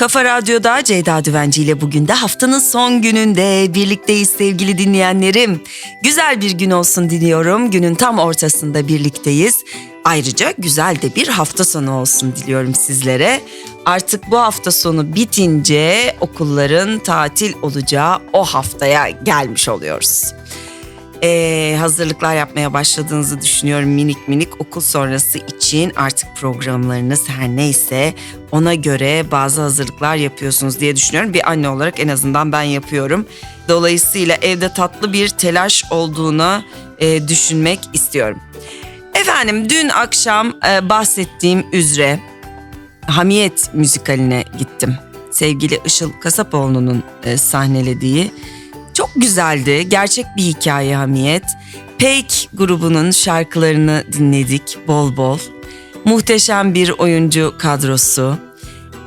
Kafa Radyo'da Ceyda Düvenci ile bugün de haftanın son gününde birlikteyiz sevgili dinleyenlerim. Güzel bir gün olsun diliyorum. Günün tam ortasında birlikteyiz. Ayrıca güzel de bir hafta sonu olsun diliyorum sizlere. Artık bu hafta sonu bitince okulların tatil olacağı o haftaya gelmiş oluyoruz. Ee, hazırlıklar yapmaya başladığınızı düşünüyorum minik minik okul sonrası için artık programlarınız her neyse ona göre bazı hazırlıklar yapıyorsunuz diye düşünüyorum. Bir anne olarak en azından ben yapıyorum. Dolayısıyla evde tatlı bir telaş olduğunu e, düşünmek istiyorum. Efendim dün akşam e, bahsettiğim üzere Hamiyet müzikaline gittim. Sevgili Işıl Kasapoğlu'nun e, sahnelediği. Çok güzeldi. Gerçek bir hikaye Hamiyet. Peik grubunun şarkılarını dinledik bol bol. Muhteşem bir oyuncu kadrosu.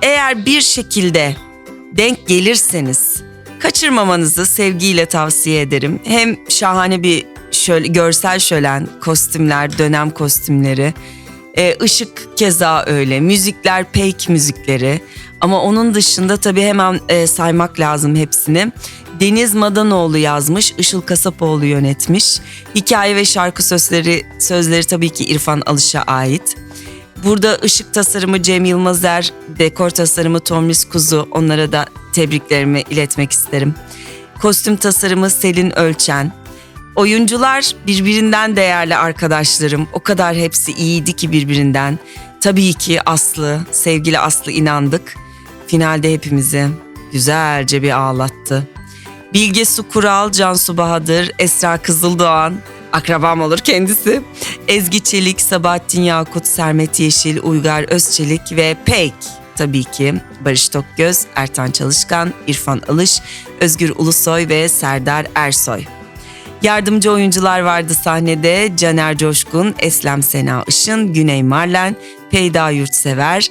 Eğer bir şekilde denk gelirseniz kaçırmamanızı sevgiyle tavsiye ederim. Hem şahane bir şöyle görsel şölen, kostümler, dönem kostümleri. Ee, ışık keza öyle. Müzikler peik müzikleri. Ama onun dışında tabii hemen e, saymak lazım hepsini. Deniz Madanoğlu yazmış, Işıl Kasapoğlu yönetmiş. Hikaye ve şarkı sözleri sözleri tabii ki İrfan Alış'a ait. Burada ışık tasarımı Cem Yılmazer, dekor tasarımı Tomris Kuzu. Onlara da tebriklerimi iletmek isterim. Kostüm tasarımı Selin Ölçen. Oyuncular birbirinden değerli arkadaşlarım. O kadar hepsi iyiydi ki birbirinden. Tabii ki Aslı, sevgili Aslı inandık. Finalde hepimizi güzelce bir ağlattı. Bilge Su Kural, Cansu Bahadır, Esra Kızıldoğan, akrabam olur kendisi. Ezgi Çelik, Sabahattin Yakut, Sermet Yeşil, Uygar Özçelik ve Pek tabii ki Barış Tokgöz, Ertan Çalışkan, İrfan Alış, Özgür Ulusoy ve Serdar Ersoy. Yardımcı oyuncular vardı sahnede. Caner Coşkun, Eslem Sena Işın, Güney Marlen, Peyda Yurtsever,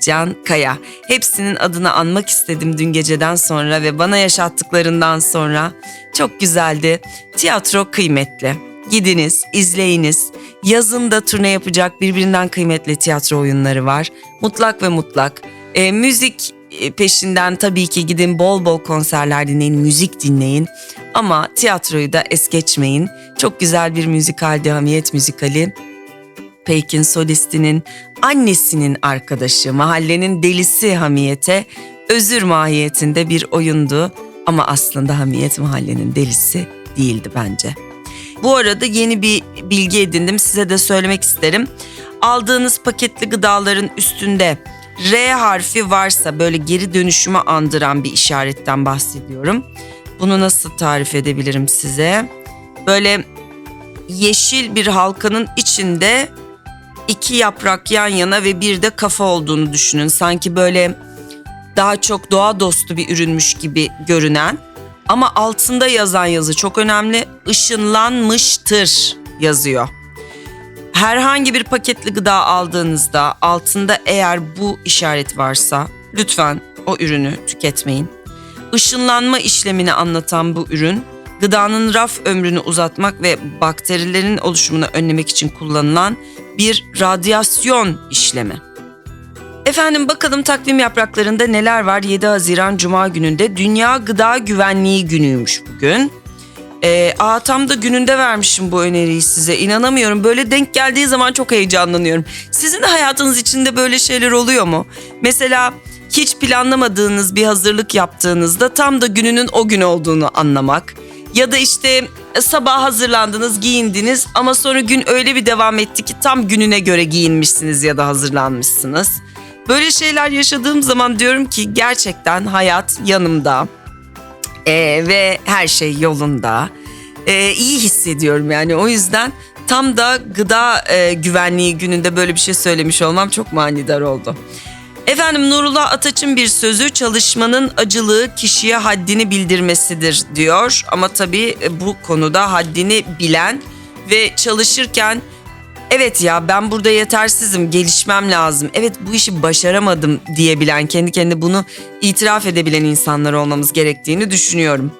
Ümitcan Kaya. Hepsinin adını anmak istedim dün geceden sonra ve bana yaşattıklarından sonra. Çok güzeldi. Tiyatro kıymetli. Gidiniz, izleyiniz. Yazın da turne yapacak birbirinden kıymetli tiyatro oyunları var. Mutlak ve mutlak. E, müzik e, peşinden tabii ki gidin bol bol konserler dinleyin, müzik dinleyin. Ama tiyatroyu da es geçmeyin. Çok güzel bir müzikaldi Hamiyet müzikali. Peyk'in solistinin annesinin arkadaşı, mahallenin delisi Hamiyet'e özür mahiyetinde bir oyundu. Ama aslında Hamiyet mahallenin delisi değildi bence. Bu arada yeni bir bilgi edindim size de söylemek isterim. Aldığınız paketli gıdaların üstünde R harfi varsa böyle geri dönüşümü andıran bir işaretten bahsediyorum. Bunu nasıl tarif edebilirim size? Böyle yeşil bir halkanın içinde iki yaprak yan yana ve bir de kafa olduğunu düşünün. Sanki böyle daha çok doğa dostu bir ürünmüş gibi görünen ama altında yazan yazı çok önemli. Işınlanmıştır yazıyor. Herhangi bir paketli gıda aldığınızda altında eğer bu işaret varsa lütfen o ürünü tüketmeyin. Işınlanma işlemini anlatan bu ürün gıdanın raf ömrünü uzatmak ve bakterilerin oluşumunu önlemek için kullanılan bir radyasyon işlemi. Efendim bakalım takvim yapraklarında neler var 7 Haziran Cuma gününde Dünya Gıda Güvenliği günüymüş bugün. Ee, aa tam da gününde vermişim bu öneriyi size inanamıyorum böyle denk geldiği zaman çok heyecanlanıyorum. Sizin de hayatınız içinde böyle şeyler oluyor mu? Mesela hiç planlamadığınız bir hazırlık yaptığınızda tam da gününün o gün olduğunu anlamak. Ya da işte sabah hazırlandınız, giyindiniz ama sonra gün öyle bir devam etti ki tam gününe göre giyinmişsiniz ya da hazırlanmışsınız. Böyle şeyler yaşadığım zaman diyorum ki gerçekten hayat yanımda Ee, ve her şey yolunda. Ee, iyi hissediyorum yani o yüzden tam da gıda e, güvenliği gününde böyle bir şey söylemiş olmam çok manidar oldu. Efendim Nurullah Ataç'ın bir sözü çalışmanın acılığı kişiye haddini bildirmesidir diyor. Ama tabii e, bu konuda haddini bilen ve çalışırken evet ya ben burada yetersizim gelişmem lazım. Evet bu işi başaramadım diyebilen kendi kendine bunu itiraf edebilen insanlar olmamız gerektiğini düşünüyorum.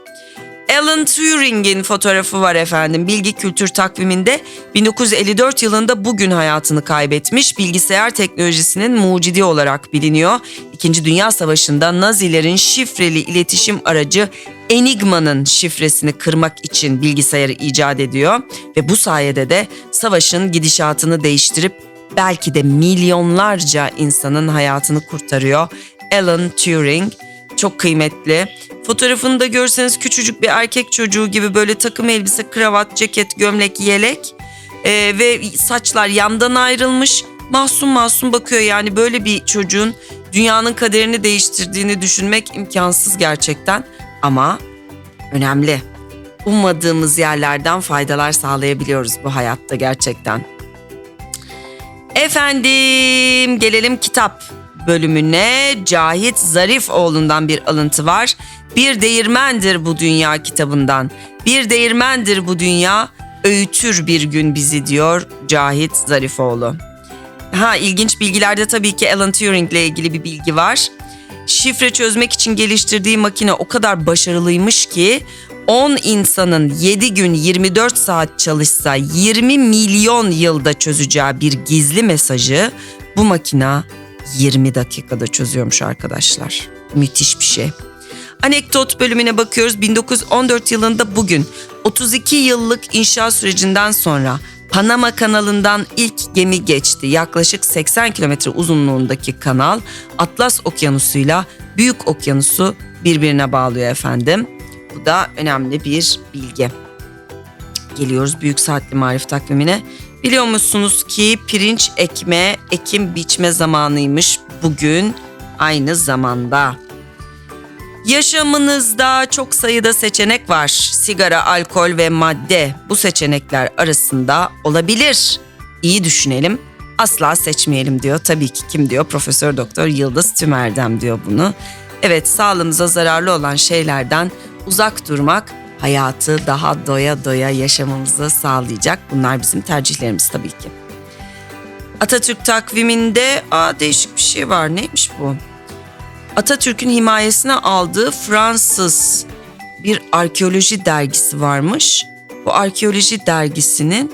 Alan Turing'in fotoğrafı var efendim. Bilgi Kültür Takvimi'nde 1954 yılında bugün hayatını kaybetmiş bilgisayar teknolojisinin mucidi olarak biliniyor. İkinci Dünya Savaşı'nda Nazilerin şifreli iletişim aracı Enigma'nın şifresini kırmak için bilgisayarı icat ediyor ve bu sayede de savaşın gidişatını değiştirip belki de milyonlarca insanın hayatını kurtarıyor. Alan Turing çok kıymetli. Fotoğrafını da görseniz küçücük bir erkek çocuğu gibi böyle takım elbise, kravat, ceket, gömlek, yelek Ee, ve saçlar yandan ayrılmış. Masum masum bakıyor yani böyle bir çocuğun dünyanın kaderini değiştirdiğini düşünmek imkansız gerçekten ama önemli. Ummadığımız yerlerden faydalar sağlayabiliyoruz bu hayatta gerçekten. Efendim gelelim kitap bölümüne. Cahit Zarifoğlu'ndan bir alıntı var. Bir değirmendir bu dünya kitabından. Bir değirmendir bu dünya, öğütür bir gün bizi diyor Cahit Zarifoğlu. Ha ilginç bilgilerde tabii ki Alan Turing ile ilgili bir bilgi var. Şifre çözmek için geliştirdiği makine o kadar başarılıymış ki 10 insanın 7 gün 24 saat çalışsa 20 milyon yılda çözeceği bir gizli mesajı bu makina 20 dakikada çözüyormuş arkadaşlar. Müthiş bir şey. Anekdot bölümüne bakıyoruz. 1914 yılında bugün 32 yıllık inşaat sürecinden sonra Panama kanalından ilk gemi geçti. Yaklaşık 80 kilometre uzunluğundaki kanal Atlas Okyanusu'yla Büyük Okyanusu birbirine bağlıyor efendim. Bu da önemli bir bilgi. Geliyoruz Büyük Saatli Marif takvimine. Biliyor musunuz ki pirinç ekme, ekim biçme zamanıymış bugün aynı zamanda. Yaşamınızda çok sayıda seçenek var. Sigara, alkol ve madde bu seçenekler arasında olabilir. İyi düşünelim. Asla seçmeyelim diyor. Tabii ki kim diyor? Profesör Doktor Yıldız Tümerdem diyor bunu. Evet, sağlığımıza zararlı olan şeylerden uzak durmak hayatı daha doya doya yaşamamızı sağlayacak. Bunlar bizim tercihlerimiz tabii ki. Atatürk takviminde aa değişik bir şey var. Neymiş bu? Atatürk'ün himayesine aldığı Fransız bir arkeoloji dergisi varmış. Bu arkeoloji dergisinin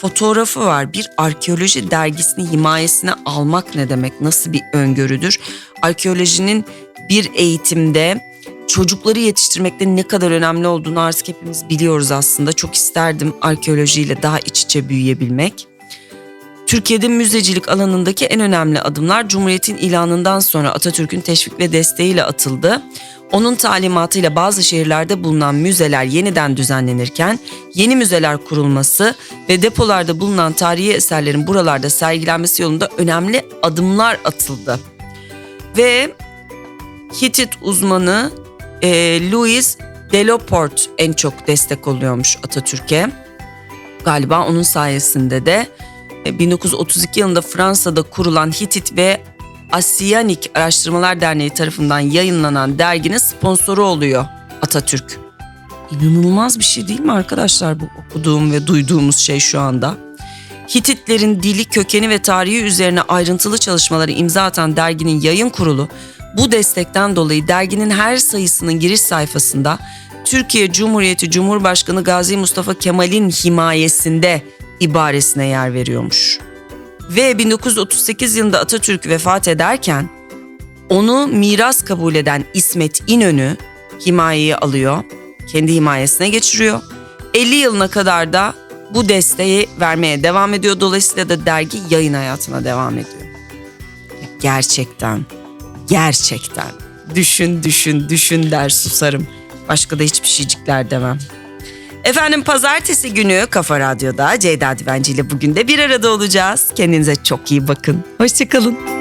fotoğrafı var. Bir arkeoloji dergisini himayesine almak ne demek? Nasıl bir öngörüdür? Arkeolojinin bir eğitimde çocukları yetiştirmekte ne kadar önemli olduğunu artık hepimiz biliyoruz aslında. Çok isterdim arkeolojiyle daha iç içe büyüyebilmek. Türkiye'de müzecilik alanındaki en önemli adımlar Cumhuriyet'in ilanından sonra Atatürk'ün teşvik ve desteğiyle atıldı. Onun talimatıyla bazı şehirlerde bulunan müzeler yeniden düzenlenirken yeni müzeler kurulması ve depolarda bulunan tarihi eserlerin buralarda sergilenmesi yolunda önemli adımlar atıldı. Ve Hitit uzmanı e, Louis Deloport en çok destek oluyormuş Atatürk'e. Galiba onun sayesinde de 1932 yılında Fransa'da kurulan Hitit ve Asyanik Araştırmalar Derneği tarafından yayınlanan derginin sponsoru oluyor Atatürk. İnanılmaz bir şey değil mi arkadaşlar bu okuduğum ve duyduğumuz şey şu anda? Hititlerin dili, kökeni ve tarihi üzerine ayrıntılı çalışmaları imza atan derginin yayın kurulu bu destekten dolayı derginin her sayısının giriş sayfasında Türkiye Cumhuriyeti Cumhurbaşkanı Gazi Mustafa Kemal'in himayesinde ibaresine yer veriyormuş. Ve 1938 yılında Atatürk vefat ederken onu miras kabul eden İsmet İnönü himayeyi alıyor, kendi himayesine geçiriyor. 50 yılına kadar da bu desteği vermeye devam ediyor. Dolayısıyla da dergi yayın hayatına devam ediyor. Gerçekten, gerçekten düşün düşün düşün der susarım. Başka da hiçbir şeycikler demem. Efendim pazartesi günü Kafa Radyo'da Ceyda Düvenci ile bugün de bir arada olacağız. Kendinize çok iyi bakın. Hoşçakalın.